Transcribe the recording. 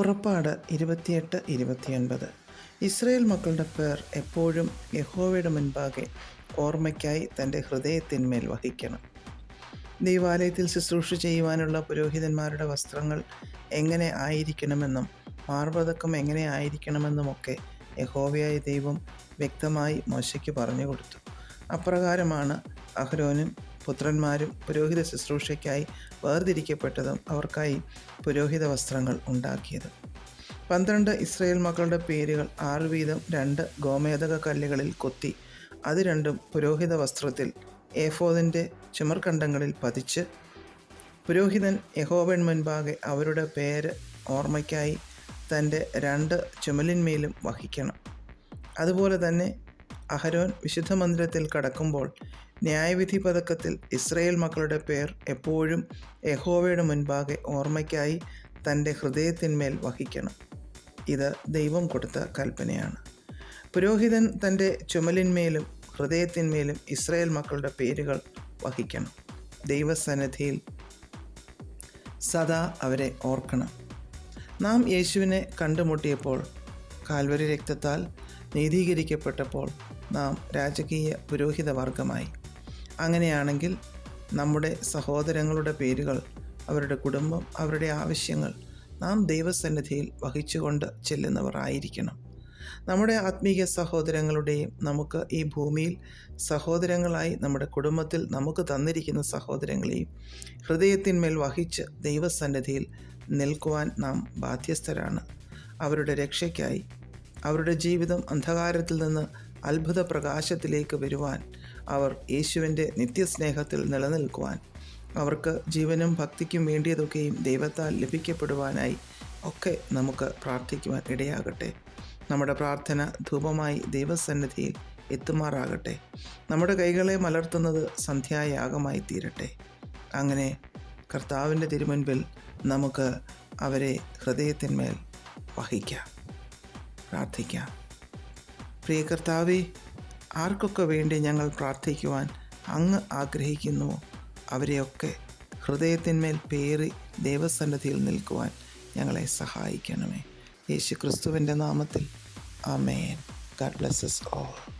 പുറപ്പാട് ഇരുപത്തിയെട്ട് ഇരുപത്തിയൊൻപത്. ഇസ്രയേൽ മക്കളുടെ പേർ എപ്പോഴും യഹോവയുടെ മുൻപാകെ ഓർമ്മയ്ക്കായി തന്റെ ഹൃദയത്തിന്മേൽ വഹിക്കണം. ദൈവാലയത്തിൽ ശുശ്രൂഷ ചെയ്യുവാനുള്ള പുരോഹിതന്മാരുടെ വസ്ത്രങ്ങൾ എങ്ങനെ ആയിരിക്കണമെന്നും മാർബതക്കം എങ്ങനെ ആയിരിക്കണമെന്നുമൊക്കെ യഹോവയായ ദൈവം വ്യക്തമായി മോശയ്ക്ക് പറഞ്ഞു കൊടുത്തു. അപ്രകാരമാണ് അഹ്രോനും പുത്രന്മാരും പുരോഹിത ശുശ്രൂഷയ്ക്കായി വേർതിരിക്കപ്പെട്ടതും അവർക്കായി പുരോഹിത വസ്ത്രങ്ങൾ ഉണ്ടാക്കിയത്. പന്ത്രണ്ട് ഇസ്രയേൽ മക്കളുടെ പേരുകൾ ആറ് വീതം രണ്ട് ഗോമേതക കല്ലുകളിൽ കൊത്തി അത് രണ്ടും പുരോഹിത വസ്ത്രത്തിൽ ഏഫോദിന്റെ ചുമർക്കണ്ടങ്ങളിൽ പതിച്ച് പുരോഹിതൻ യഹോബൻ മുൻപാകെ അവരുടെ പേര് ഓർമ്മയ്ക്കായി തന്റെ രണ്ട് ചുമലിന്മേലും വഹിക്കണം. അതുപോലെ തന്നെ അഹരോൻ വിശുദ്ധ മന്ദിരത്തിൽ കടക്കുമ്പോൾ ന്യായവിധി പതക്കത്തിൽ ഇസ്രയേൽ മക്കളുടെ പേർ എപ്പോഴും യഹോവയുടെ മുൻപാകെ ഓർമ്മയ്ക്കായി തന്റെ ഹൃദയത്തിന്മേൽ വഹിക്കണം. ഇത് ദൈവം കൊടുത്ത കൽപ്പനയാണ്. പുരോഹിതൻ തന്റെ ചുമലിന്മേലും ഹൃദയത്തിന്മേലും ഇസ്രയേൽ മക്കളുടെ പേരുകൾ വഹിക്കണം. ദൈവസന്നിധിയിൽ സദാ അവരെ ഓർക്കണം. നാം യേശുവിനെ കണ്ടുമുട്ടിയപ്പോൾ കാൽവരി രക്തത്താൽ നീതീകരിക്കപ്പെട്ടപ്പോൾ നാം രാജകീയ പുരോഹിത വർഗമായി അങ്ങനെയാണെങ്കിൽ നമ്മുടെ സഹോദരങ്ങളുടെ പേരുകൾ അവരുടെ കുടുംബം അവരുടെ ആവശ്യങ്ങൾ നാം ദൈവസന്നിധിയിൽ വഹിച്ചുകൊണ്ട് ചെല്ലുന്നവർ ആയിരിക്കണം. നമ്മുടെ ആത്മീയ സഹോദരങ്ങളുടെയും നമുക്ക് ഈ ഭൂമിയിൽ സഹോദരങ്ങളായി നമ്മുടെ കുടുംബത്തിൽ നമുക്ക് തന്നിരിക്കുന്ന സഹോദരങ്ങളെയും ഹൃദയത്തിന്മേൽ വഹിച്ച് ദൈവസന്നിധിയിൽ നിൽക്കുവാൻ നാം ബാധ്യസ്ഥരാണ്. അവരുടെ രക്ഷയ്ക്കായി അവരുടെ ജീവിതം അന്ധകാരത്തിൽ നിന്ന് അത്ഭുത പ്രകാശത്തിലേക്ക് വരുവാൻ അവർ യേശുവിന്റെ നിത്യസ്നേഹത്തിൽ നിലനിൽക്കുവാൻ അവർക്ക് ജീവനും ഭക്തിക്കും വേണ്ടിയതൊക്കെയും ദൈവത്താൽ ലഭിക്കപ്പെടുവാനായി ഒക്കെ നമുക്ക് പ്രാർത്ഥിക്കുവാൻ ഇടയാകട്ടെ. നമ്മുടെ പ്രാർത്ഥന ധൂപമായി ദൈവസന്നിധിയിൽ എത്തുമാറാകട്ടെ. നമ്മുടെ കൈകളെ മലർത്തുന്നത് സന്ധ്യായാഗമായി തീരട്ടെ. അങ്ങനെ കർത്താവിന്റെ തിരുമുൻപിൽ നമുക്ക് അവരെ ഹൃദയത്തിന്മേൽ വഹിക്കാം പ്രാർത്ഥിക്കാം. പ്രിയ കർത്താവെ ആർക്കൊക്കെ വേണ്ടി ഞങ്ങൾ പ്രാർത്ഥിക്കുവാൻ അങ്ങ് ആഗ്രഹിക്കുന്നുവോ അവരെയൊക്കെ ഹൃദയത്തിന്മേൽ പേറി ദൈവസന്നിധിയിൽ നിൽക്കുവാൻ ഞങ്ങളെ സഹായിക്കണമേ. യേശു ക്രിസ്തുവിന്റെ നാമത്തിൽ. ആമേൻ. God blesses all